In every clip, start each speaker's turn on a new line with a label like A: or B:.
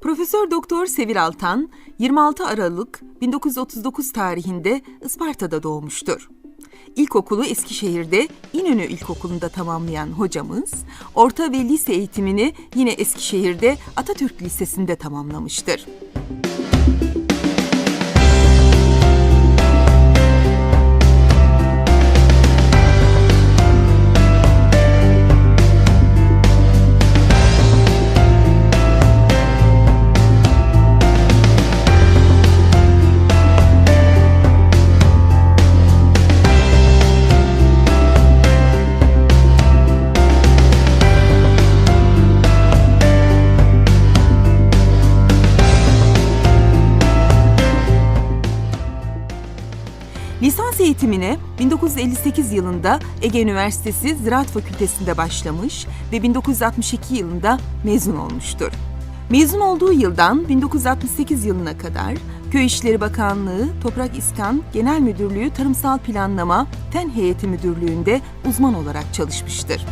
A: Profesör Doktor Sevil Altan 26 Aralık 1939 tarihinde Isparta'da doğmuştur. İlkokulu Eskişehir'de İnönü İlkokulu'nda tamamlayan hocamız, orta ve lise eğitimini yine Eskişehir'de Atatürk Lisesi'nde tamamlamıştır. Eğitimine 1958 yılında Ege Üniversitesi Ziraat Fakültesi'nde başlamış ve 1962 yılında mezun olmuştur. Mezun olduğu yıldan 1968 yılına kadar Köy İşleri Bakanlığı, Toprak İskan Genel Müdürlüğü Tarımsal Planlama Fen Heyeti Müdürlüğü'nde uzman olarak çalışmıştır.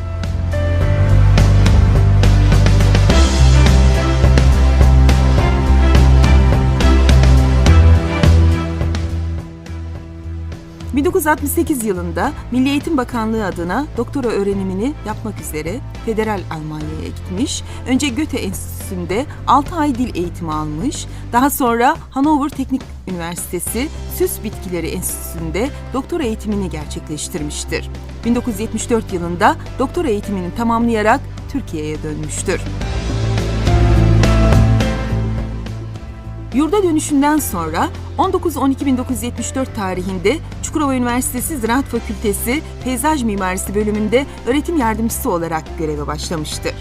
A: ...1968 yılında Milli Eğitim Bakanlığı adına doktora öğrenimini yapmak üzere Federal Almanya'ya gitmiş. Önce Göte Enstitüsü'nde 6 ay dil eğitimi almış. Daha sonra Hannover Teknik Üniversitesi Süs Bitkileri Enstitüsü'nde doktora eğitimini gerçekleştirmiştir. 1974 yılında doktora eğitimini tamamlayarak Türkiye'ye dönmüştür. Yurda dönüşünden sonra 19-12-1974 tarihinde Çukurova Üniversitesi Ziraat Fakültesi Peyzaj Mimarisi bölümünde öğretim yardımcısı olarak göreve başlamıştır.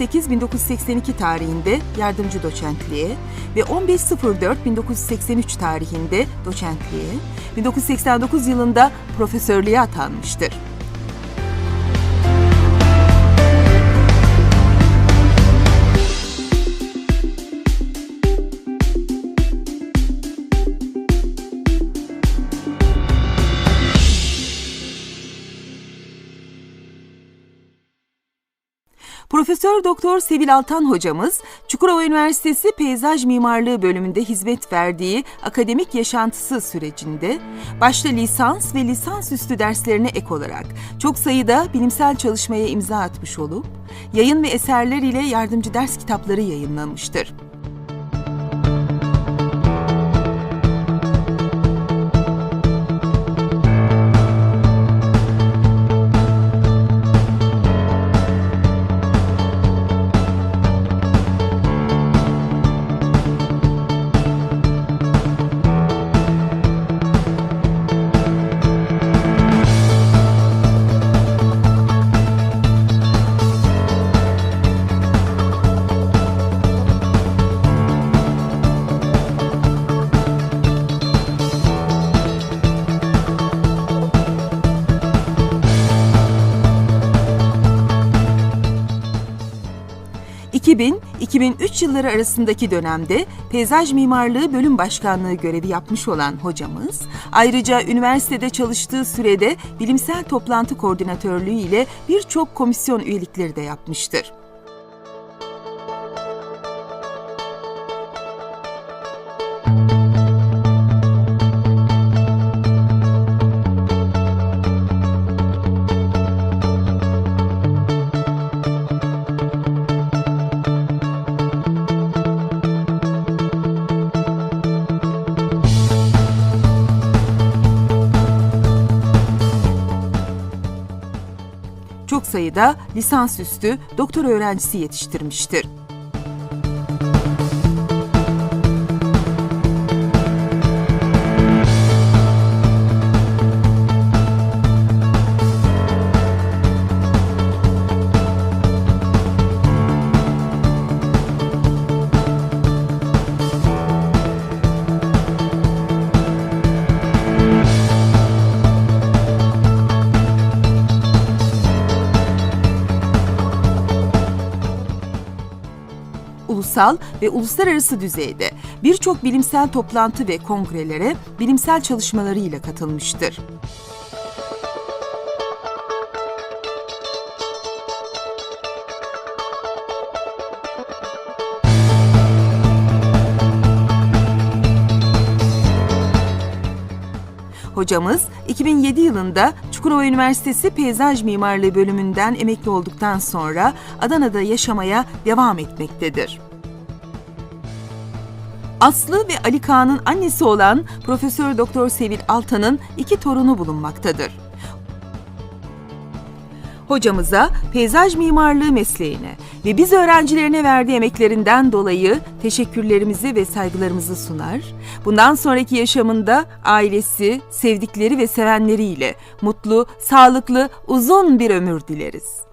A: ...10.08.1982 tarihinde yardımcı doçentliğe ve 15.04.1983 tarihinde doçentliğe, 1989 yılında profesörlüğe atanmıştır. Profesör Doktor Sevil Altan hocamız Çukurova Üniversitesi Peyzaj Mimarlığı bölümünde hizmet verdiği akademik yaşantısı sürecinde başta lisans ve lisansüstü derslerine ek olarak çok sayıda bilimsel çalışmaya imza atmış olup yayın ve eserler ile yardımcı ders kitapları yayınlanmıştır. ...2000-2003 yılları arasındaki dönemde Peyzaj Mimarlığı Bölüm Başkanlığı görevi yapmış olan hocamız... ...ayrıca üniversitede çalıştığı sürede bilimsel toplantı koordinatörlüğü ile birçok komisyon üyelikleri de yapmıştır. Çok sayıda lisansüstü doktor öğrencisi yetiştirmiştir. Ulusal ve uluslararası düzeyde birçok bilimsel toplantı ve kongrelere bilimsel çalışmalarıyla katılmıştır. Hocamız 2007 yılında Çukurova Üniversitesi Peyzaj Mimarlığı bölümünden emekli olduktan sonra Adana'da yaşamaya devam etmektedir. Aslı ve Ali Kağan'ın annesi olan Profesör Doktor Sevil Altan'ın iki torunu bulunmaktadır. Hocamıza peyzaj mimarlığı mesleğine ve biz öğrencilerine verdiği emeklerinden dolayı teşekkürlerimizi ve saygılarımızı sunar. Bundan sonraki yaşamında ailesi, sevdikleri ve sevenleriyle mutlu, sağlıklı, uzun bir ömür dileriz.